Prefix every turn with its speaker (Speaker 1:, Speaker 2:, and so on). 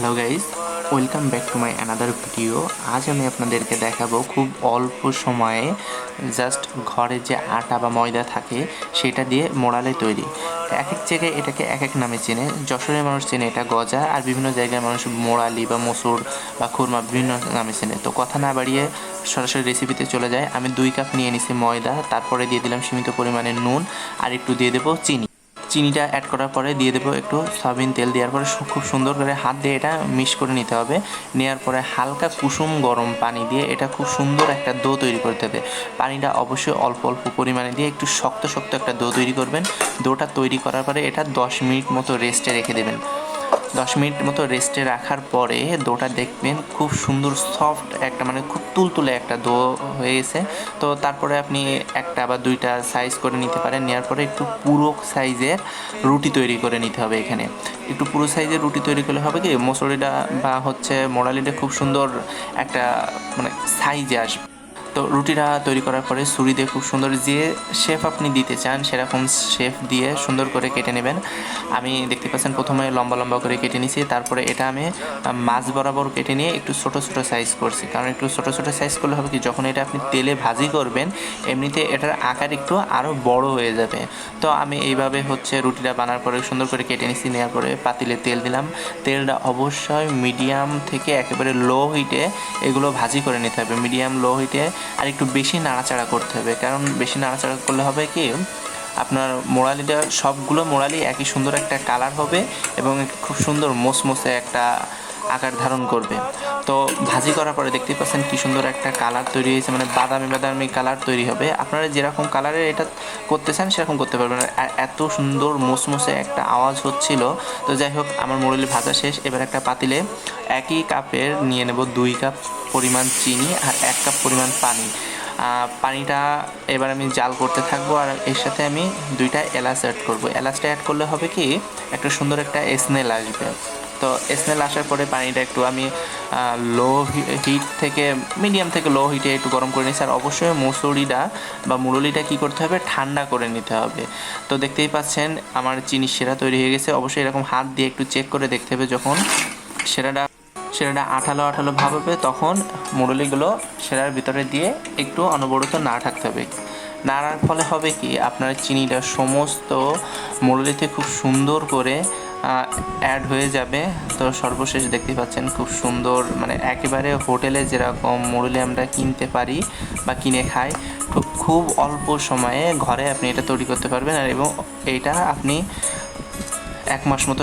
Speaker 1: Hello guys welcome back to my another video আজ আমি আপনাদেরকে দেখাবো খুব অল্প সময়ে জাস্ট ঘরে যে আটা বা ময়দা থাকে, সেটা দিয়ে মোড়ালে তৈরি। এক এক জায়গায় এটাকে এক এক নামে চেনে। যশোরের মানুষ চেনে এটা গজা, আর বিভিন্ন জায়গায় মানুষ মোড়ালি বা মসুর বা খুরমা বিভিন্ন নামে চেনে। তো কথা না বাড়িয়ে সরাসরি রেসিপিতে চলে যায়। আমি দুই কাপ নিয়ে নিছি ময়দা, তারপরে দিয়ে দিলাম সীমিত পরিমাণে নুন, আর একটু দিয়ে দেবো চিনি। চিনিটা অ্যাড করার পরে দিয়ে দেবো একটু সয়াবিন তেল দেওয়ার পরে খুব সুন্দর করে হাত দিয়ে এটা মিক্স করে নিতে হবে। নেওয়ার পরে হালকা কুসুম গরম পানি দিয়ে এটা খুব সুন্দর একটা দো তৈরি করতে হবে। পানিটা অবশ্যই অল্প অল্প পরিমাণে দিয়ে একটু শক্ত শক্ত একটা দো তৈরি করবেন। দোটা তৈরি করার পরে এটা দশ মিনিট মতো রেস্টে রেখে দেবেন। দশ মিনিট মতো রেস্টে রাখার পরে দোটা দেখবেন খুব সুন্দর সফট একটা মানে খুব তুলতুলে একটা দো হয়ে গেছে তো তারপরে আপনি একটা বা দুইটা সাইজ করে নিতে পারেন নেওয়ার পরে একটু পুরো সাইজের রুটি তৈরি করে নিতে হবে এখানে। একটু পুরো সাইজের রুটি তৈরি করলে হবে কি, মসুরিটা বা হচ্ছে মোড়ালিটা খুব সুন্দর একটা মানে সাইজে আসবে। তো রুটিটা তৈরি করার পরে ছুরি দিয়ে খুব সুন্দর যে শেফ আপনি দিতে চান, সেরকম শেফ দিয়ে সুন্দর করে কেটে নেবেন। আমি দেখতে পাচ্ছেন প্রথমে লম্বা লম্বা করে কেটে নিয়েছি তারপরে এটা আমি মাছ বরাবর কেটে নিয়ে একটু ছোট ছোট সাইজ করছি। কারণ একটু ছোট ছোট সাইজ করলে হবে কি, যখন এটা আপনি তেলে ভাজি করবেন, এমনিতে এটার আকার একটু আরও বড় হয়ে যাবে। তো আমি এইভাবে হচ্ছে রুটিটা বানার পরে সুন্দর করে কেটে নিয়েছি নেওয়ার পরে পাতিলে তেল দিলাম। তেলটা অবশ্যই মিডিয়াম থেকে একেবারে লো হিটে এগুলো ভাজি করে নিতে হবে। মিডিয়াম লো হিটে আর একটু বেশি নাড়াচাড়া করতে হবে। কারণ বেশি নাড়াচাড়া করলে হবে কি, আপনার মোড়ালিটা সবগুলো মোড়ালি একই সুন্দর একটা কালার হবে এবং খুব সুন্দর মোসমোসে একটা আকার ধারণ করবে। তো ভাজি করার পরে দেখতে পাচ্ছেন কি সুন্দর একটা কালার তৈরি হয়েছে মানে বাদামি বাদামি কালার তৈরি হবে। আপনারা যেরকম কালারের এটা করতে চান, সেরকম করতে পারবেন। আর এত সুন্দর মোসমোসে একটা আওয়াজ হচ্ছিল। তো যাই হোক, আমার মুরলি ভাজা শেষ। এবার একটা পাতিলে একই কাপের নিয়ে নেব দুই কাপ পরিমাণ চিনি আর এক কাপ পরিমাণ পানি। পানিটা এবার আমি জাল করতে থাকব আর এর সাথে আমি দুইটা এলাচ অ্যাড করব। এলাচটা অ্যাড করলে হবে কি, একটা সুন্দর একটা স্মেল আসবে। তো স্মেল আসার পরে পানিটা একটু আমি লো হিট থেকে মিডিয়াম থেকে লো হিটে একটু গরম করে নিচ্ছি আর অবশ্যই মুসুরিটা বা মুরলিটা কী করতে হবে? ঠান্ডা করে নিতে হবে। তো দেখতেই পাচ্ছেন আমার চিনি সেরা তৈরি হয়ে গেছে। অবশ্যই এরকম হাত দিয়ে একটু চেক করে দেখতে হবে যখন সেরাটা সেরাটা আঠালো আঠালো ভাব হবে তখন মুরলিগুলো সেরার ভিতরে দিয়ে একটু অনবরত না থাকতে হবে। নাড়ার ফলে হবে কি? আপনার চিনিটা সমস্ত মুরলিতে খুব সুন্দর করে অ্যাড হয়ে যাবে। তো সর্বশেষ দেখতে পাচ্ছেন খুব সুন্দর মানে একেবারে হোটেলে যেরকম মুরুলি আমরা কিনতে পারি বা কিনে খাই, খুব খুব অল্প সময়ে ঘরে আপনি এটা তৈরি করতে পারবেন। আর এবং এটা আপনি এক মাস মতো